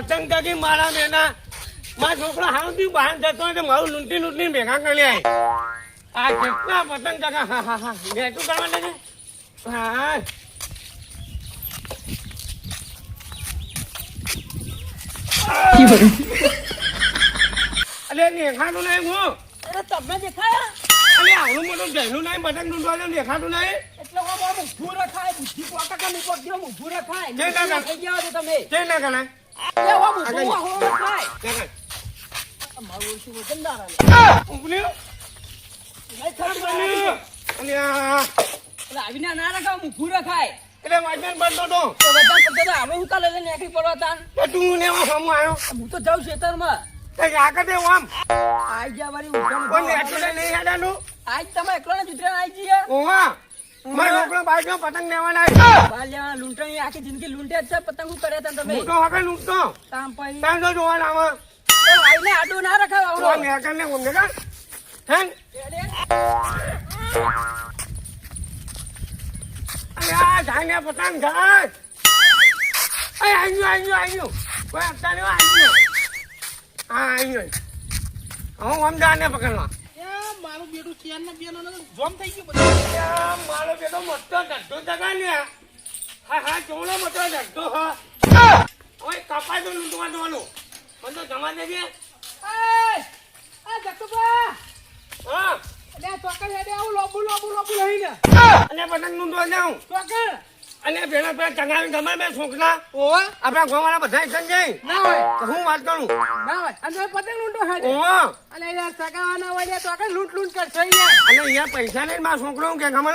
પતંગ કાકી મારા મેના મારા છોકરા હાલથી બહાર જતો હોય તો મારું લૂંટી લૂંટી ભેગા કરી આવી આ કેટલા પતંગ કાકા હા હા હા બે તું કરવા લાગે હા. અરે દેખાતું નહીં હું. અરે તમને દેખાયા? અલે આવડું મોટું જૈનું નહીં પતંગ લૂંટવા તો દેખાતું નહીં. એટલે હું બહુ ઊભું રખાય બુદ્ધિ રખાય. કાકા. છો તમે. તે ના કરાય? હું. હો ના રખાય ઊભું ખાય એટલે વાજન બંધો તો હું કાલે નીકળી પડવા તું ને સામું આવ્યો હું તો જાઉં ખેતરમાં તે આગળ દે આમ નહીં હેડાનું આજ તમે એકલો ને આઈ ગયા ઓવા મારો છોકરો બાઈકનો પતંગ લેવાના બાલ બાલ્યા લૂંટણી આખી જિંદગી લૂંટ્યા જ છે પતંગ કરે તા તમે. મોટો હકે લૂંટતો. તામ પાઈ. ત્યાં તો જોવાના આવે આઈને આડું ના રખાય તો આવડો નેકર ને ઊંઘે કા હેન? અરે આ જાને પતંગ જાય અરે આવ્યું આવ્યું આવ્યું કોઈ આપતા નહીં આવ્યું હા આવ્યું હું અમદાવાદને પકડવા. બેટું ચેન ને બેનો ને જોમ થઈ ગયું બધું મારો બેટો મોટો ધંધો જગા લ્યા હા હા ચોળો મોટો ધંધો હા ઓય કપાય તો લૂંટવા જવાનું મને તો જમા દેજે! આ જગતુભા! હા અલ્યા ચોકડ હેડે આવું લોબુ લોબુ લોબુ લઈને. અને પતંગ લૂંટવા જાઉં ચોકડ! અને પેલા પેલા ચંગાવી ગમે મેં છોકરા ઓવા? આપણા ગોવાના બધા સંજય ના હોય, હું વાત કરું ના હોય. અને પતંગ લૂંટો હેડે. ઓહો અને યાર સગાવાના હોય તો આગળ લૂંટ લૂંટ કરશો યાર. અને અહીંયા પૈસા લઈને મારા છોકરો કે ગમે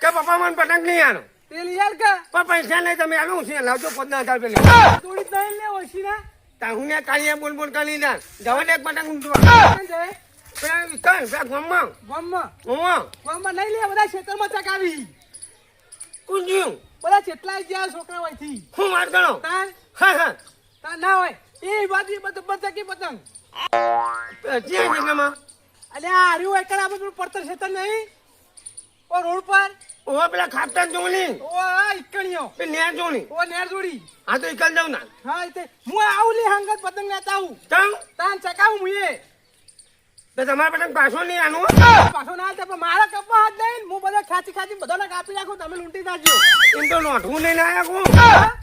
કે પપ્પા મને પતંગ નહીં આનો પેલી યાર કે પણ પૈસા નહીં તમે આનું છે લાવજો પંદર હજાર પેલી થોડી દહીં લે ઓછી ના. તાહું ને કાળીએ બોલ બોલ કરી ના જવા દે એક પતંગ લૂંટવા? પેલા વિકલ પેલા ગમમાં ગામમાં. ઓહો નહીં લે બધા ખેતરમાં ચગાવી. કુંજ્યું બધા જેટલાય જ્યાં છોકરા હોયથી. હું વાત તાન? હા હા. તા ના હોય. એ બાજુ બધું બધા ચકી પતંગ. જ્યાં જગ્યામાં અલે આ હર્યું કણ આપણે પેલું પડતર ખેતર નહીં? ઓ રોડ પર? ઓ પેલા ખાપતા જોણી ઓ આ ઈકણીઓ પેલી નેર જોણી ઓ નેર જોડી હા તો એકલ જાવ ના. હા તે હું આવું લે હંગત પતંગ લેતા આવું ચાલ તાન ચકાવું એ તો તમારા પતંગ પાછો નહીં આનું પાછો ના હાલતા પણ મારા કપા હાથ દઈને હું બધા ખાતી ખાતી બધાને કાપી નાખું તમે લૂંટી નાખજો એમ તો નોઠું નહીં લાયા કો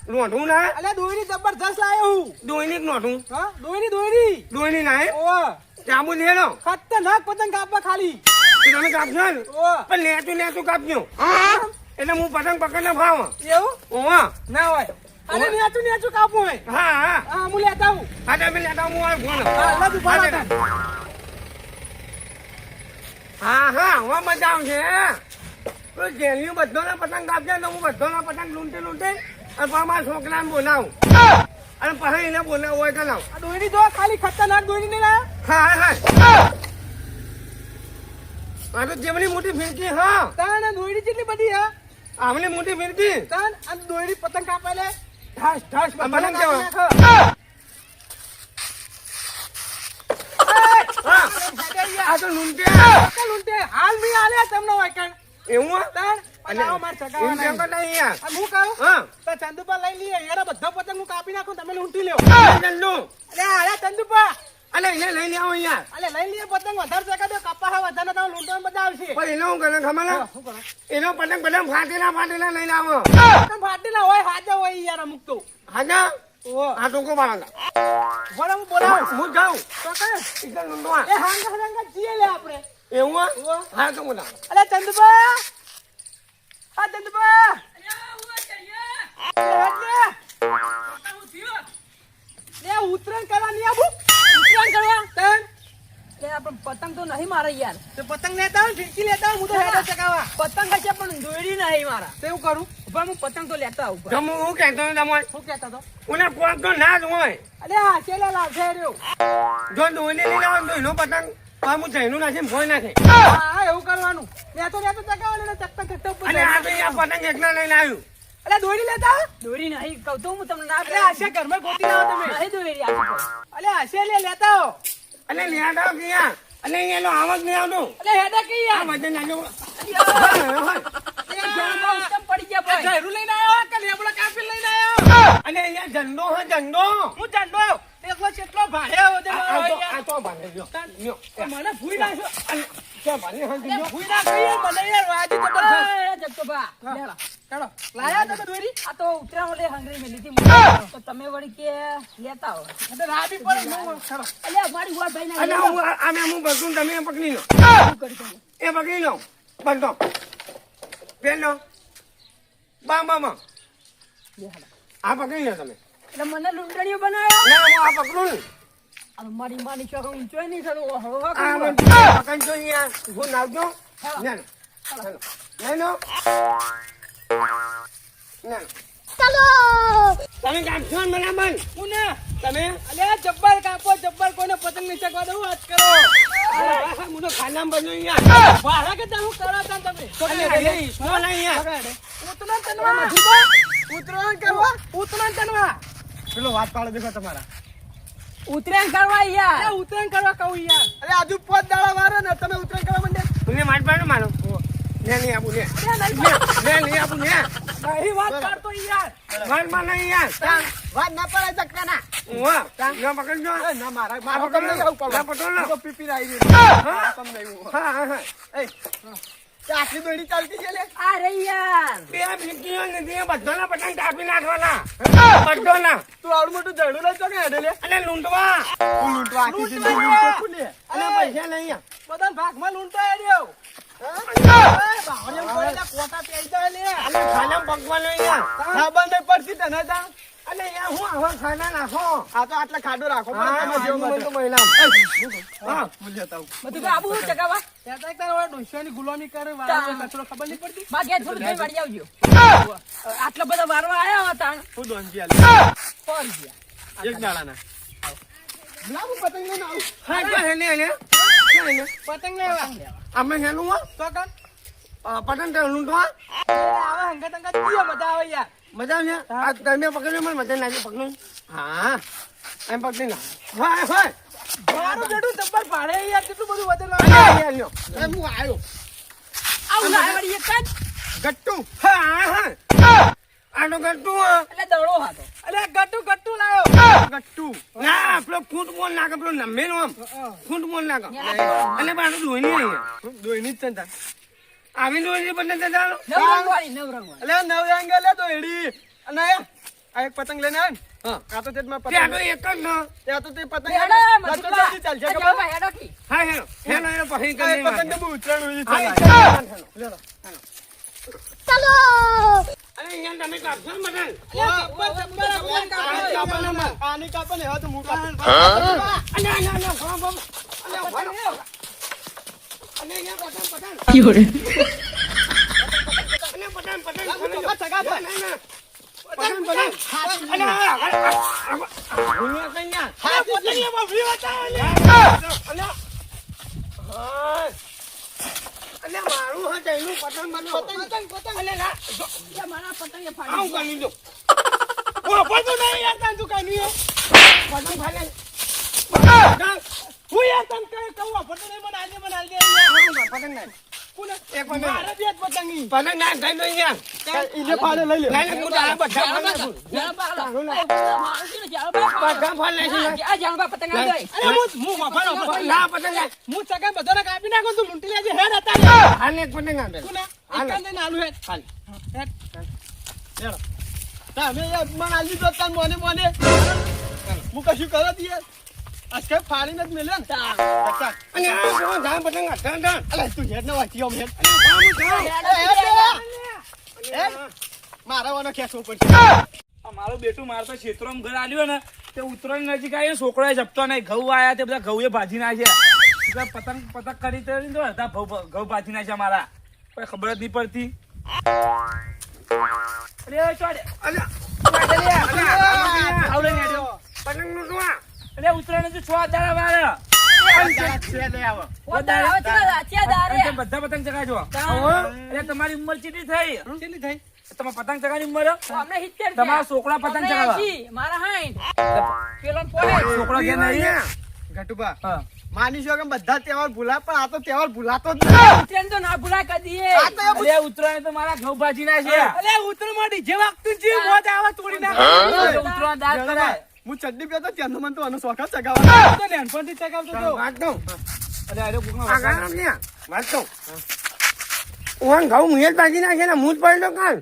નોઠું ના? અલ્યા દોયરી જબરજસ્ત લાયો હું. દોઈની હા? દોયરી દોયરી દોઈની ના ઓ ચાબુ લેલો. ખતરનાક પતંગ કાપવા ખાલી. તમે કાપજો ને. ઓ પણ લેતું લેતું કાપજો. એટલે હું પતંગ પકડને ભાવ એવું? ઓહો. ના હોય. અરે નેચું નેચું કાપું હા હા. હા હું લેતા આવું. હા તમે લેતા હું ફોન. હા. હા, હા હવે મજા આવશે તો જેલિયું બધાના પતંગ કાપજે તો હું બધોના પતંગ લૂંટી લૂંટી અને પછી મારા છોકરાને બોલાવું. અને પછી એને બોલાવું હોય તો લાવું. જો ખાલી ખતરનાક દોયરી નહીં હા હા. આ તો જેવડી મોટી ફિરકી હા. તાન આ જેટલી કેટલી બધી હા? આમની મોટી ફિરકી. તને આ દોયરી પતંગ કાપે લે. ઠાસ ઠાસ પતંગ કેવા? નાખો. હા હેડે આ. તો ચાલ ઊંટે. હાલ મી આલે તમને હોય કણ. એવું? તાન અને આવો માર એમ સગાવાના. કેમ કરતા અહીંયા? હું કહું હા તો ચંદુપા લઈ લઈએ યાર બધા પતંગ હું કાપી નાખું તમે લૂંટી લેવો લઈ અરે આલે ચંદુપા અલે એને લઈને આવો અહીંયા અલે લઈ લઈએ પતંગ વધારે ચકા દો કપા હા વધારે તમે લૂંટો બધા આવશે પણ એનો હું કરે ખબર હા, ના? શું કરો? એનો પતંગ બધા ફાટેલા ફાટેલા લઈને આવો ફાટેલા હોય હાજા હોય યાર અમુક તો હાજા આ કો બાળા ભલે હું બોલાવું? હું જાઉં. તો કઈ ઈકલ લૂંટવા. એ હાંગા હાંગા જીએ લે આપણે. એવું હા? ઓવા. હા તો બોલા અલે ચંદુપા આ ચંદુપા ઉતરણ કરવાની આવું? ઉતરાયણ કરવા? તન. આપણે પતંગ તો નહીં મારે યાર. તો પતંગ લેતા હોય ફિરકી લેતા હોય હું તો હેડો ચકાવા પતંગ હશે પણ દોરી નહીં મારા. તો એવું કરું? ઊભા હું પતંગ તો લેતા આવું. તો હું હું કહેતો હતો તમને શું કહેતો તો ઉને કોક તો ના જ હોય. અલે આ છેલ્લે લાવશે રહ્યો. જો દોઈને લઈને આવો તો એનો પતંગ આ હું જઈનું નાખીને ભોય નાખે હા હા, એવું કરવાનું. લેતો લેતો ચકાવા ને ચકતા ચકતા ઉપર અને આ તો આ પતંગ એકના લઈને આવ્યું. અરે દોરી લેતા? દોરી નહીં કહું તો હું તમને ના અરે આશા ઘરમાં ગોતી લાવો તમે. નહીં દોરી અરે આશા લે લેતા આવો. અને કે યાર અને એનો આવાજ નહીં આવતો. અલે હેડે કે આ વજન નાખજો પડી ગયા ભાઈ. લઈને આવ્યો કે લેબડા કાપી લઈને આવ્યો? અને અહીંયા ઝંડો હે ઝંડો. હું ઝંડો. એકલો કેટલો આ- તો- મને ભૂઈ નાખ્યો ક્યાં હે ભૂઈ નાખ્યો મને યાર વાજી તો લેલા. ચાલો લાયા તમે દોરી. આ તો ઉતરાણ ઓલે હંગરી મેલી હતી તો તમે વળી કે લેતા હો એટલે રાબી પડે હું ચલો અલ્યા મારી વાત ભાઈ ના હું આ- આમે હું બસું તમે પકડી લો. એ પકડી લો. બંધો પેલો બા લે હાલો. આ પકડી લો તમે. એટલે મને લૂંટણીઓ બનાવ્યો ના હું આ પકડું ને. મારી માની ચોક હું જોઈ નહીં થતો હું નાખજો હા. ના ના ના ના તમે કાપશો ને બરાબર હું ને? તમે? અલ્યા જબ્બર કાપો જબ્બર કોઈને પતંગ નહીં ચગવા દઉં વાત કરો. આ હું બન્યો અહીંયા. ભાડા કે તમે કરો તા તમે અને એ ઈસરો નહીં અહીંયા. ઉતરાણ તનવા. ઉતરાણ કરવા ઉતરાણ તનવા. પેલો વાત પાડો દેખો તમારા. ઉતરાયણ કરવા યાર ઉતરાયણ કરવા કહું યાર અરે આજુ પોત દાડા વારે ને તમે ઉતરાયણ કરવા માંડે. તમને માટ પાડો મારો. લે નહીં આપું લે. લે નહીં આપું નહીં વાત પાડતો યાર. મારમાં નહીં યાર. વાત ના પડાય શકતા ના વાહ ના પકડજો. ના મારા મારા પકડ. આવું આ પકડ લો. તો પીપી ગઈ. હા તમને એવું હા હા હા. એ આટલી દોડી ચાલતી છે લે. આ રે યાર. બે ભીંકીઓ નથી બધાના પતંગ કાપી નાખવાના. બધાના. તું આવડું મોટું ઝાડું લઈ તો કે હેડે લે. અને લૂંટવા. લૂંટવા. જિંદગી લૂંટો તું લે અને પૈસા નહીં બધા ભાગમાં લૂંટો હેડ્યો. ખાના અહીંયા. ખબર નહીં પડતી તને તા અને યાર હું આવા ખાના નાખો આ તો આટલા ખાડો રાખો પણ તમે જેવો મને તો મહિલા હા. ભૂલ જતા હું બધું આબુ ચગાવા ત્યાં તો તારો ડોસિયાની ગુલામી કરે વાળા કચરો ખબર નહીં પડતી? માં ઘેર થોડું જઈ વાળી આવજો. આટલા બધા વારવા આયા હતા. હું દોનજી આલી. પર ગયા. એક દાડાના લાવું પતંગ ને આવું હા કે હેને હેને. પતંગ લેવા. અમે હેલું હા. તો કાં? પતંગ લૂંટવા આવે? હંગાત હંગાત કીએ બધા આવે યાર. મજા આવે આ તમે પકડ્યો મને મજા નાખી પકડું. હા. એમ પકડી ના હોય હોય. મારું જડું જબ્બર ભાડે યાર કેટલું બધું અને અહીંયા લ્યો. એ હું આવ્યો? આવું ના વળી એક જ? ગટ્ટુ. હા હા આનો ગટ્ટુ. એટલે દડો હતો અલે ગટ્ટુ ગટ્ટુ લાયો. ગટ્ટુ. ના પેલો ફૂટ બોલ નાખે પેલો નમેલો આમ. ફૂટ બોલ નાખે. ધોઈ નહીં અહીંયા દોઈની જ ચંદા આવી ધોઈ બંને તે ચાલો નવરંગ વાળી નવરંગ વાળી અલે નવ રંગ લે તો એડી. અને આ એક પતંગ લઈને આવ ને. હા. આ તો તે જ ત્યાં એક જ ના. ત્યાં તો તે પતંગ હેડો, ગટ્ટુ ચાલશે ખબર? હેડો કી. હા હેલો હેલો હેલો પછી કરી પતંગ તો બહુ હોય છે હા, ચાલ. Hello, hello. અરે અહીંયા તમે કાપશો આની તો હું કાપું. ભણો, ભણો. અને ભણો. અને અહીંયા પતંગ, પતંગ. અને પતંગ, પતંગ, ચોખા ચગા પર. ના, યાર, તાન પતંગ. પતંગ. યાર કહે- કહું, આ નહીં, મને આલજે, મને આલજે યાર. પતંગ નાખ. કોને? એક પતંગ. મારે બી પતંગ. પતંગ ઈને લઈ લે. લઈ લે, બધા ને. અરે હું- હું વફાનો, વફાનો. ના, પતંગ હું ચગાઈ બધાને કાપી નાખું, તું લૂંટી લેજે, હેડ હતા. હાલ એક પતંગ આપે. કોને? એક કાન લઈને હેડ. હાલ. હેડ. હેડો. તમે મને આલી દો તાન મોને મોને. હું કશું કરો યાર. કઈ ફાડીને જ મેલ્યો ને. અને આ જો, પતંગ. અલે તું હેડ ને વાંચી હેડ. મારા વાનો. મારું બેટું ક્ષેત્રમાં ઘર આલ્યું ને તે ઉતરણ નજીક આવ્યો છોકરાએ જપતો નહીં. ઘઉં આયા તે બધા ઘઉં ભાજી નાખ્યા. પતંગ પતંગ કરી તો હતા ઘઉં ભાજી નાખ્યા મારા. કોઈ ખબર જ નહીં પડતી. અરે ચોડે. અલ્યા, શું ઉત્તરાયણ હજુ છ દાડા છે તે બધા પતંગ ચગાજો હવે? તમારી ઉંમર કેટલી થઈ? કેટલી થઈ? તમારે પતંગ ચગાની ઉંમર? તમારા છોકરા પતંગ ચગાવવા. મારા હાઈન. પેલો પોહે કે નહીં? ઘટુબા હા. માનીશું કે બધા તહેવાર ભૂલા પણ આ તો તહેવાર ભૂલાતો જ ઉત્તરાયણ તો ના ભૂલા કદી. આ તો અરે ઉત્તરાયણ તો મારા ઘઉં ભાજી ના છે. અરે ઉત્તરાયણ ડીજે વાગતું જ મોજ આવે તોડી નાખે. ઉત્તરાયણ દાંત કરાય. હું ચડ્ડી પહેરતો ત્યાંનો મને તો આનો શોખ જ ચગાવવાનો. તો નાનપણથી ચગાવતો હતો વાત કહું. અરે અરે કોકનો આ ગાળો ને, વાત કહું. ઓન ઘઉં મુએ જ ભાજી નાખે ને હું જ પડ્યો કાલ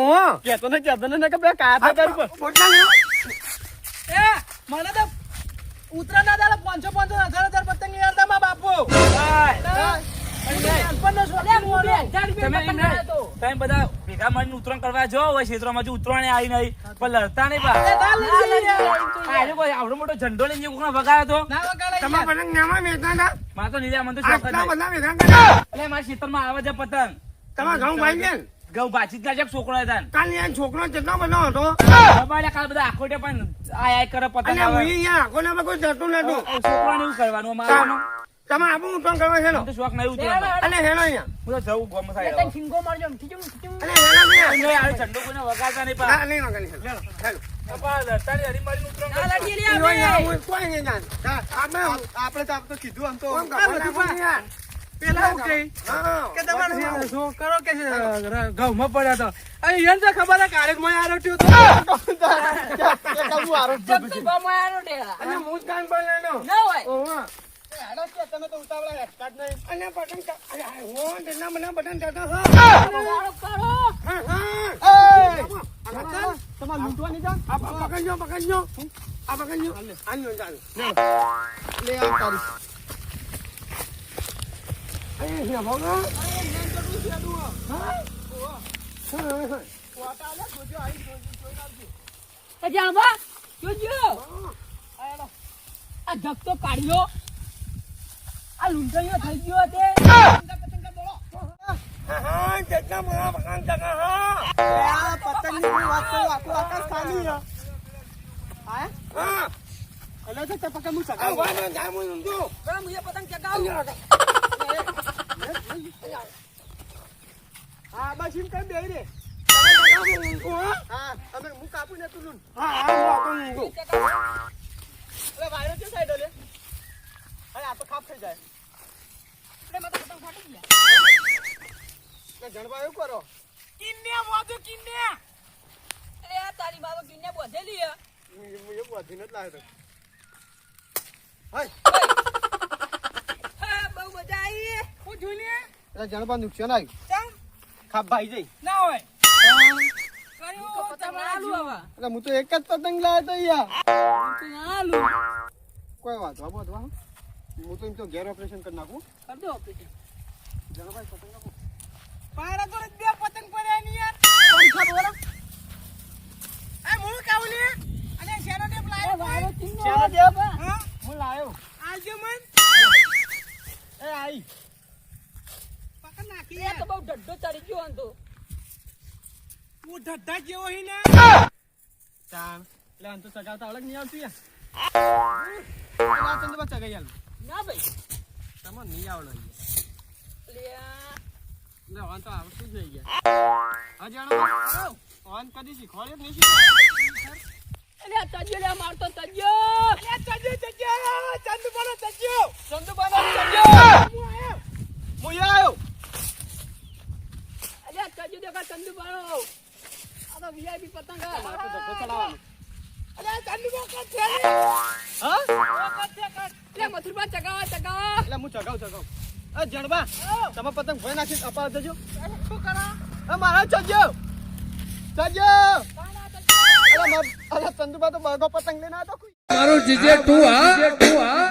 ઓહો કહેતો ને કહેતો ને કે બે કાયા તો કરું પણ. પોટલા લેવો. એ મને તો ઉત્તરાયણ ના હજાર હજાર પતંગ બાપુ. તમે એમ નહીં, તમે બધા ભેગા મળીને ઉત્તરાયણ કરવા જાઓ હોય ક્ષેત્રમાં ઉત્તરાયણ આવી નહીં. પણ લડતા નહીં પા એ દાલ લઈ જઈએ. આરે કોઈ આવડો મોટો ઝંડો લઈને કોકનો વગાડ્યો તો? તમે પતંગ નામાં વેચતા હતા? મારે તો નીચે મને તો શોખ જ આટલા નહીં. બધા ભેગા કર્યા. એટલે મારા ક્ષેત્રમાં આવે છે પતંગ. તમારા ઘઉં ભાઈ ને? ઘઉં ભાજી છોકરો હતા કાલ યાર છોકરો કેટલો બનો હતો? કાલ બધા આખોટે પણ આય આય કરે પતંગ હું યાર આખોને કોઈ જતું નતું. છોકરાને એવું કરવાનું મારવાનું. તમે આપણું ઉઠણ કરવા હેલો. શોખ નહીં ઉતરવાનો અને હેલો અહીંયા? હું તો જવું ગોમ થાય તને ખીંગો મારજો આમ, ખીચું, ખીચું. અને હેલો અહીંયા. નહીં, આ ઝંડો કોઈને વગાતા નહીં પા ના, નહીં વગાડી હેલો. હેલો. ખબર આરોટ્યો. હું. તમે તો ઉતાવળા હેડતા જ નહીં. અને અરે, હો, તેના મને બટન થતા હા. હા, હા. એ! તમારે લૂંટવાની જાણ? આ પ- પકડજો, પકડજો. આ પકડજો. આનો ચાલો. લે આ તારી. અહીં ભોગો. આ ધક્કો કાઢ્યો આ હા, હા. લે આ તો આ. બરાબર મુજે પતંગ ચગાવું હા, બસ એમ કેમ બેહી રે. તમે હું ઊંધું, હા? કાપું ને તું. હા, હા, હું ઊંધું. અલે વાયરો છે સાઈડ લે. અરે આ તો ખાપ થઈ જાય. લે જણવા એવું કરો. કિન્યા મોજો કિન્યા અરે આ તારી બાબા કિન્યા બોધેલી હે હું એ- હું જ લાવ્યો હાય. બહુ મજા આવી હું જોઈને એટલે જણવા નુકસાન આવ્યું. ચમ ખાપ ભાઈ જઈ. ના હોય એટલે હું તો એક જ પતંગ લાવ્યો તો યાર. કોઈ વાંધો બધું હા. તો એમ તો ઘેર ઓપરેશન કરી નાખું. કર દો ઓપરેશન જણભાઈ પતંગ નાખો. પારા તો બે પતંગ પડ્યા ની યાર. પંખા બોલો એ હું. કાવલી અને શેરો ટેપ લાયો વાયો ચિંગો શેનો ટેપ? હા. હું લાવ્યો આજો મન. એ આઈ. પકડ નાખી એ તો બહુ ડડ્ડો ચડી ગયો હન તો. હું ડડ્ડા જેવો હી ને. ચાલ એટલે આમ તો અલગ નહીં આવતી યાર. ચંદ્રબા ચગાઈ આલ. ના ભાઈ. તમને નહીં આવડે એટલે વાન તો આવડતું જ નહીં યાર હા જાણો. વાન કદી શીખવાડ્યો જ નહીં શીખવાડ્યો અલે આ તજ્યો લે મારતો તજ્યો. અલે આ તજ્યો તજ્યો ચંદુ બોલો તજ્યો. ચંદુ બોલો તજ્યો. હું આવ્યો. અલે આ તજ્યો દેખા ચંદુ આ તો વીઆઈપી પતંગ આ મારે તો ધક્કો ચડાવવાનો અલે આ ચંદુ બોલો કટ છે? હા? કટ છે કટ લે મથુરબા ચગાવ ચગાવા. એટલે હું ચગાવ ચગાવ. અ જણબા તમે પતંગ ભોય નાખી અપાવ દેજો શું કરો? એ મારા ચજો ચજો અરે ચંદુબા તો બગો પતંગ લેના તો મારું જીજે ટુ હા? ટુ હા?